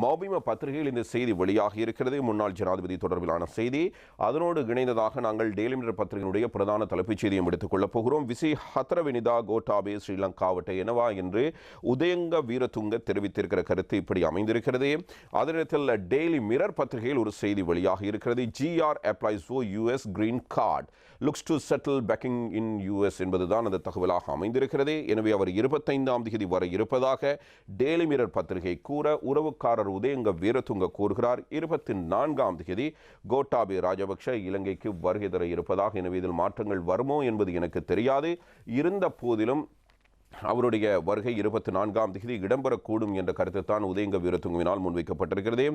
மௌபிம பத்திரிகையில் இந்த செய்தி வெளியாகி இருக்கிறது. முன்னாள் ஜனாதிபதி தொடர்பிலான செய்தி. அதனோடு இணைந்ததாக நாங்கள் டெய்லி மிரர் பத்திரிகையினுடைய பிரதான தலைப்புச் செய்தியும் எடுத்துக் கொள்ளப் போகிறோம். விசி ஹத்ரவினிதா கோட்டாபே ஸ்ரீலங்காவட்டை எனவா என்று உதயங்க வீரதுங்க தெரிவித்திருக்கிற கருத்து இப்படி அமைந்திருக்கிறது. அதனிடத்தில் டெய்லி மிரர் பத்திரிகையில் ஒரு செய்தி வெளியாகி இருக்கிறது. GR applies oh US green card. Looks to settle backing in US என்பதுதான் அந்த தகவலாக அமைந்திருக்கிறது. எனவே அவர் இருபத்தைந்தாம் தேதி வர இருப்பதாக டெய்லி மிரர் பத்திரிகை கூற உறவுக்காரர் உதயங்க வீரதுங்க கூறுகிறார். இருபத்தி நான்காம் தேதி கோட்டாபே ராஜபக்ஷ இலங்கைக்கு வருகை தர இருப்பதாக எனவே இதில் மாற்றங்கள் வருமோ என்பது எனக்கு தெரியாது. இருந்த போதிலும் அவருடைய வருகை இருபத்தி நான்காம் தேதி இடம்பெறக்கூடும் என்ற கருத்து தான் உதயங்க வீரத்துங்கவினால் முன்வைக்கப்பட்டிருக்கிறது.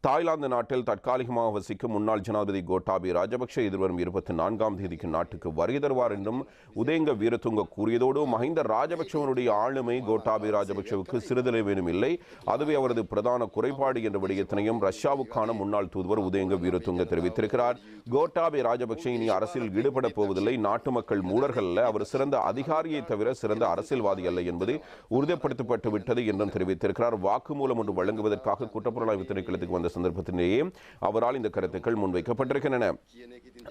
தாய்லாந்து நாட்டில் தற்காலிகமாக வசிக்கும் முன்னாள் ஜனாதிபதி கோட்டாபி ராஜபக்ஷ எதிர்வரும் இருபத்தி நான்காம் தேதிக்கு நாட்டுக்கு வருகை தருவார் என்றும் உதயங்க வீரத்துங்க கூறியதோடு மஹிந்த ராஜபக்ஷவனுடைய ஆளுமை கோட்டாபி ராஜபக்ஷவுக்கு சிறிதளவேனும் இல்லை அதுவே அவரது பிரதான குறைபாடு என்ற விடயத்தினையும் ரஷ்யாவுக்கான முன்னாள் தூதுவர் உதயங்க வீரத்துங்க தெரிவித்திருக்கிறார். கோட்டாபி ராஜபக்ஷ இனி அரசியல் ஈடுபட போவதில்லை. நாட்டு மக்கள் மூடர்கள் அவர் சிறந்த அதிகாரியை தவிர சிறந்த அரசியல் அரசியல்வாதி அல்ல என்பது உறுதிப்படுத்தப்பட்டு விட்டது என்றும் தெரிவித்திருக்கிறார். வாக்குமூலம் ஒன்று வழங்குவதற்காக குற்றப்புலனாய்வு திணைக்களத்துக்கு வந்த சந்தர்ப்பத்திலேயே அவரால் இந்த கருத்துக்கள் முன்வைக்கப்பட்டிருக்கின்றன.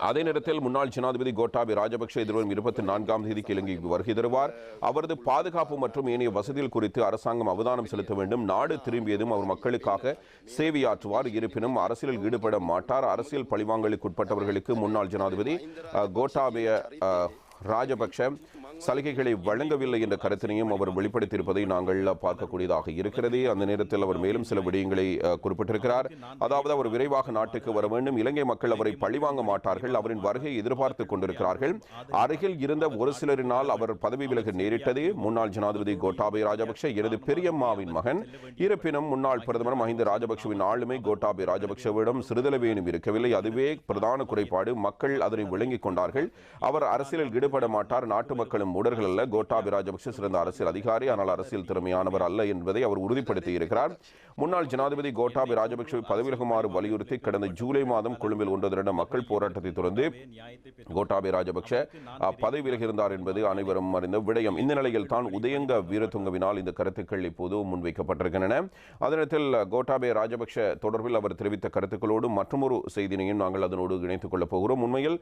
அதே நேரத்தில் முன்னாள் ஜனாதிபதி கோட்டாபி ராஜபக்ஷ எதிர்வரும் இருபத்தி நான்காம் தேதிக்கு இலங்கைக்கு வருகை தருவார். அவரது பாதுகாப்பு மற்றும் ஏனைய வசதிகள் குறித்து அரசாங்கம் அவதானம் செலுத்த வேண்டும். நாடு திரும்பியதும் அவர் மக்களுக்காக சேவையாற்றுவார். இருப்பினும் அரசியலில் ஈடுபட மாட்டார். அரசியல் பழிவாங்கலுக்கு உட்பட்டவர்களுக்கு முன்னாள் ஜனாதிபதி கோட்டாபய ராஜபக்ஷ சலுகைகளை வழங்கவில்லை என்ற கருத்தினையும் அவர் வெளிப்படுத்தியிருப்பதை நாங்கள் பார்க்கக்கூடியதாக இருக்கிறது. அந்த நேரத்தில் அவர் மேலும் சில விடயங்களை குறிப்பிட்டிருக்கிறார். அதாவது அவர் விரைவாக நாட்டுக்கு வர வேண்டும். இலங்கை மக்கள் அவரை பழிவாங்க மாட்டார்கள். அவரின் வருகையை எதிர்பார்த்து கொண்டிருக்கிறார்கள். அருகில் இருந்த ஒரு சிலரினால் அவர் பதவி விலக நேரிட்டது. முன்னாள் ஜனாதிபதி கோட்டாபய ராஜபக்ஷ எனது பெரியம்மாவின் மகன். இருப்பினும் முன்னாள் பிரதமர் மஹிந்த ராஜபக்ஷவின் ஆளுமை கோட்டாபய ராஜபக்ஷவிடம் சிறிதளவேனும் இருக்கவில்லை. அதுவே பிரதான குறைபாடு. மக்கள் அதனை விளங்கிக் கொண்டார்கள். அவர் அரசியலில் ஈடுபட மாட்டார். நாட்டு மக்கள் மக்களும் மூடர்கள் அல்ல கோட்டாபி ராஜபக்ஷ சிறந்த அரசியல் அதிகாரி ஆனால் அரசியல் திறமையானவர் அல்ல என்பதை அவர் உறுதிப்படுத்தி இருக்கிறார். முன்னாள் ஜனாதிபதி கோட்டாபி ராஜபக்ஷவை பதவிவிலகுமாறு வலியுறுத்தி கடந்த ஜூலை மாதம் கொழும்பில் ஒன்று திரண்ட மக்கள் போராட்டத்தை தொடர்ந்து கோட்டாபி ராஜபக்ஷ பதவி விலகியிருந்தார் என்பது அனைவரும் அறிந்த விடயம். இந்த நிலையில் தான் உதயங்க வீரதுங்கவினால் இந்த கருத்துக்கள் இப்போது முன்வைக்கப்பட்டிருக்கின்றன. அதே நேரத்தில் கோட்டாபே ராஜபக்ஷ தொடர்பில் அவர் தெரிவித்த கருத்துக்களோடு மற்றொரு செய்தியினையும் நாங்கள் அதனோடு இணைத்துக் கொள்ளப் போகிறோம். உண்மையில்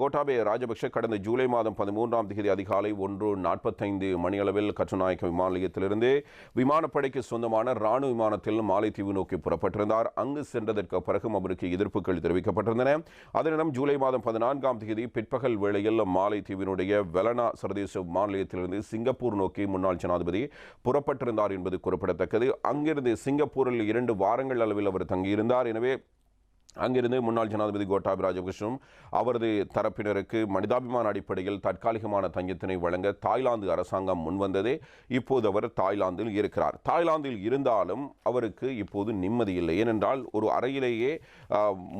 கோட்டாபே ராஜபக்ஷ கடந்த ஜூலை மாதம் பதிமூன்றாம் தேதி அதிகாலை ஒன்று நாற்பத்தைந்து மணியளவில் கட்டுநாயக்க விமான நிலையத்திலிருந்து விமானப்படைக்கு சொந்தமான ராணுவ விமானத்தில் மாலைத்தீவு நோக்கி புறப்பட்டிருந்தார். அங்கு சென்றதற்கு பிறகும் அவருக்கு எதிர்ப்புகள் தெரிவிக்கப்பட்டிருந்தன. அதனிடம் ஜூலை மாதம் பதினான்காம் தேதி பிற்பகல் வேளையில் மாலைத்தீவினுடைய வெலனா சர்வதேச விமான நிலையத்திலிருந்து சிங்கப்பூர் நோக்கி முன்னாள் ஜனாதிபதி புறப்பட்டிருந்தார் என்பது குறிப்பிடத்தக்கது. அங்கிருந்து சிங்கப்பூரில் இரண்டு வாரங்கள் அளவில் அவர் தங்கியிருந்தார். எனவே அங்கிருந்து முன்னாள் ஜனாதிபதி கோட்டாபி ராஜபக்ஷவும் அவரது தரப்பினருக்கு மனிதாபிமான அடிப்படையில் தற்காலிகமான தங்கத்தினை வழங்க தாய்லாந்து அரசாங்கம் முன்வந்ததே. இப்போது அவர் தாய்லாந்தில் இருக்கிறார். தாய்லாந்தில் இருந்தாலும் அவருக்கு இப்போது நிம்மதி இல்லை. ஏனென்றால் ஒரு அறையிலேயே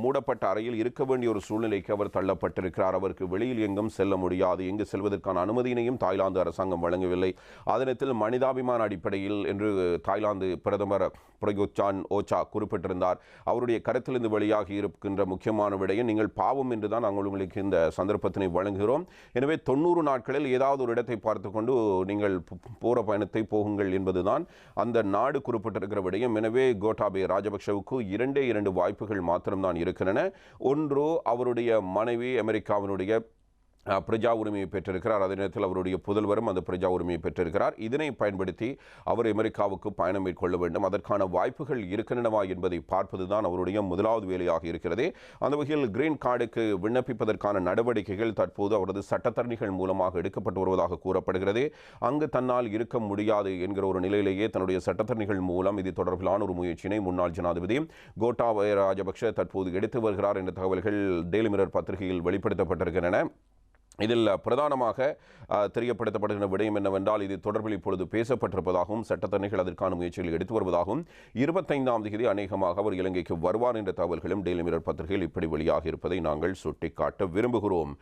மூடப்பட்ட அறையில் இருக்க வேண்டிய ஒரு சூழ்நிலைக்கு அவர் தள்ளப்பட்டிருக்கிறார். அவருக்கு வெளியில் எங்கும் செல்ல முடியாது. எங்கு செல்வதற்கான அனுமதியினையும் தாய்லாந்து அரசாங்கம் வழங்கவில்லை. அதனத்தில் மனிதாபிமான அடிப்படையில் என்று தாய்லாந்து பிரதமர் பிரயோச்சான் ஓச்சா குறிப்பிட்டிருந்தார். அவருடைய கருத்திலிருந்து வெளியாக இருக்கின்ற முக்கியமான விடயம் நீங்கள் பாவம் என்று தான் நாங்கள் உங்களுக்கு இந்த சந்தர்ப்பத்தினை வழங்குகிறோம். எனவே தொண்ணூறு நாட்களில் ஏதாவது ஒரு இடத்தை பார்த்துக்கொண்டு நீங்கள் போகிற பயணத்தை போகுங்கள் என்பதுதான் அந்த நாடு குறிப்பிட்டிருக்கிற விடயம். எனவே கோட்டாபே ராஜபக்ஷவுக்கு இரண்டே இரண்டு வாய்ப்புகள் மாத்திரம்தான் இருக்கின்றன. ஒன்று அவருடைய மனைவி அமெரிக்காவினுடைய பிரஜா உரிமையை பெற்றிருக்கிறார். அதே நேரத்தில் அவருடைய புதல்வரும் அந்த பிரஜா உரிமையை பெற்றிருக்கிறார். இதனை பயன்படுத்தி அவர் அமெரிக்காவுக்கு பயணம் மேற்கொள்ள வேண்டும். அதற்கான வாய்ப்புகள் இருக்கின்றனவா என்பதை பார்ப்பதுதான் அவருடைய முதலாவது வேலையாக இருக்கிறது. அந்த வகையில் கிரீன் கார்டுக்கு விண்ணப்பிப்பதற்கான நடவடிக்கைகள் தற்போது அவரது சட்டத்தரணிகள் மூலமாக எடுக்கப்பட்டு வருவதாக கூறப்படுகிறது. அங்கு தன்னால் இருக்க முடியாது என்கிற ஒரு நிலையிலேயே தன்னுடைய சட்டத்தரணிகள் மூலம் இது தொடர்பிலான ஒரு முயற்சியினை முன்னாள் ஜனாதிபதி கோட்டாபய ராஜபக்ஷ தற்போது எடுத்து வருகிறார் என்ற தகவல்கள் டெய்லி மிரர் பத்திரிகையில் வெளிப்படுத்தப்பட்டிருக்கின்றன. இதில் பிரதானமாக அஹ், தெரியப்படுத்தப்படுகிற விடயம் என்னவென்றால் இது தொடர்பில் இப்பொழுது பேசப்பட்டிருப்பதாகவும் சட்டத்தரணிகள் அதற்கான முயற்சிகள் எடுத்து வருவதாகவும் இருபத்தைந்தாம் தேதி அநேகமாக அவர் இலங்கைக்கு வருவார் என்ற தகவல்களும் டெய்லி மிரர் பத்திரிகையில் இப்படி வெளியாக இருப்பதை நாங்கள் சுட்டிக்காட்ட விரும்புகிறோம்.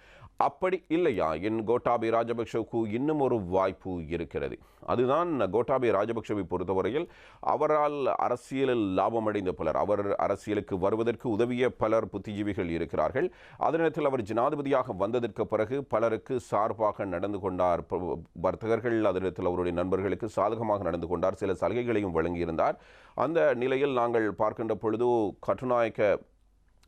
அப்படி இல்லையா? என் கோட்டாபி ராஜபக்ஷவுக்கு இன்னும் ஒரு வாய்ப்பு இருக்கிறது. அதுதான் கோட்டாபி ராஜபக்ஷவை பொறுத்தவரையில் அவரால் அரசியலில் லாபம் அடைந்த பலர் அவர் அரசியலுக்கு வருவதற்கு உதவிய பலர் புத்திஜீவிகள் இருக்கிறார்கள். அதே நேரத்தில் அவர் ஜனாதிபதியாக வந்ததற்கு பிறகு பலருக்கு சார்பாக நடந்து கொண்டார். வர்த்தகர்கள் அதே நேரத்தில் அவருடைய நண்பர்களுக்கு சாதகமாக நடந்து கொண்டார். சில சலுகைகளையும் வழங்கியிருந்தார். அந்த நிலையில் நாங்கள் பார்க்கின்ற பொழுது கட்டுநாயக்க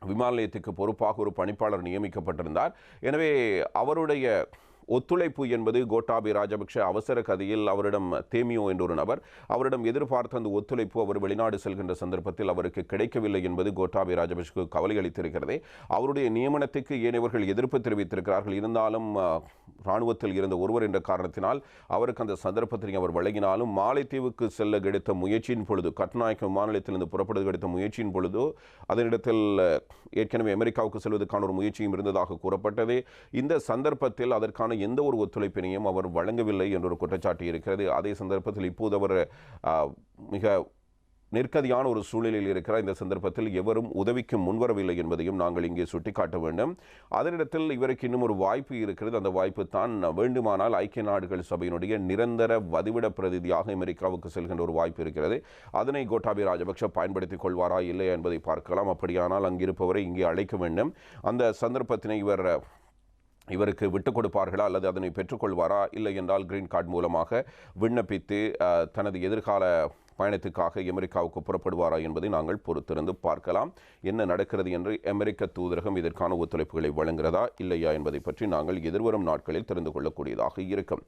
விமான நிலையத்துக்கு பொறுப்பாக ஒரு பணிப்பாளர் நியமிக்கப்பட்டிருந்தார். எனவே அவருடைய ஒத்துழைப்பு என்பது கோட்டாபி ராஜபக்ஷ அவசர கதையில் அவரிடம் தேமியோ என்ற ஒரு நபர். அவரிடம் எதிர்பார்த்த அந்த ஒத்துழைப்பு அவர் வெளிநாடு செல்கின்ற சந்தர்ப்பத்தில் அவருக்கு கிடைக்கவில்லை என்பது கோட்டாபி ராஜபக்ஷக்கு கவலை அளித்திருக்கிறது. அவருடைய நியமனத்துக்கு ஏனையவர்கள் எதிர்ப்பு தெரிவித்திருக்கிறார்கள். இருந்தாலும் இராணுவத்தில் இருந்த ஒருவர் என்ற காரணத்தினால் அவருக்கு அந்த சந்தர்ப்பத்தை அவர் வழங்கினாலும் மாலைத்தீவுக்கு செல்ல எடுத்த முயற்சியின் பொழுது கட்நாயக்க விமான நிலையத்திலிருந்து புறப்படுவதற்கு எடுத்த முயற்சியின் பொழுது அதனிடத்தில் ஏற்கனவே அமெரிக்காவுக்கு செல்வதற்கான ஒரு முயற்சியும் இருந்ததாக கூறப்பட்டது. இந்த சந்தர்ப்பத்தில் அதற்கான எந்த ஒரு ஒத்துழைப்பினையும் அவர் வழங்கவில்லை என்ற ஒரு குற்றச்சாட்டு இருக்கிறது. அதே சந்தர்ப்பத்தில் இப்போது அவர் மிக நெருக்கதியான ஒரு சூழ்நிலையில் இருக்கிற இந்த சந்தர்ப்பத்தில் எவரும் உதவிக்கு முன்வரவில்லை என்பதையும் நாங்கள் இங்கே சுட்டிக்காட்ட வேண்டும். அதனிடத்தில் இவருக்கு இன்னும் ஒரு வாய்ப்பு இருக்கிறது. அந்த வாய்ப்பு தான் வேண்டுமானால் ஐக்கிய நாடுகள் சபையினுடைய நிரந்தர வதிவிட பிரதிநிதியாக அமெரிக்காவுக்கு செல்கின்ற ஒரு வாய்ப்பு இருக்கிறது. அதனை கோட்டாபி ராஜபக்ஷ பயன்படுத்திக் கொள்வாரா இல்லையா என்பதை பார்க்கலாம். அப்படியானால் அங்கிருப்பவரை இங்கே அழைக்க வேண்டும். அந்த சந்தர்ப்பத்தினை இவர் இவருக்கு விட்டுக் கொடுப்பார்களா அல்லது அதனை பெற்றுக்கொள்வாரா இல்லை என்றால் கிரீன் கார்டு மூலமாக விண்ணப்பித்து தனது எதிர்கால பயணத்துக்காக அமெரிக்காவுக்கு புறப்படுவாரா என்பதை நாங்கள் பொறுத்திருந்து பார்க்கலாம். என்ன நடக்கிறது என்று அமெரிக்க தூதரகம் இதற்கான ஒத்துழைப்புகளை வழங்குகிறதா இல்லையா என்பதை பற்றி நாங்கள் எதிர்வரும் நாட்களில் தெரிந்து கொள்ளக்கூடியதாக இருக்கும்.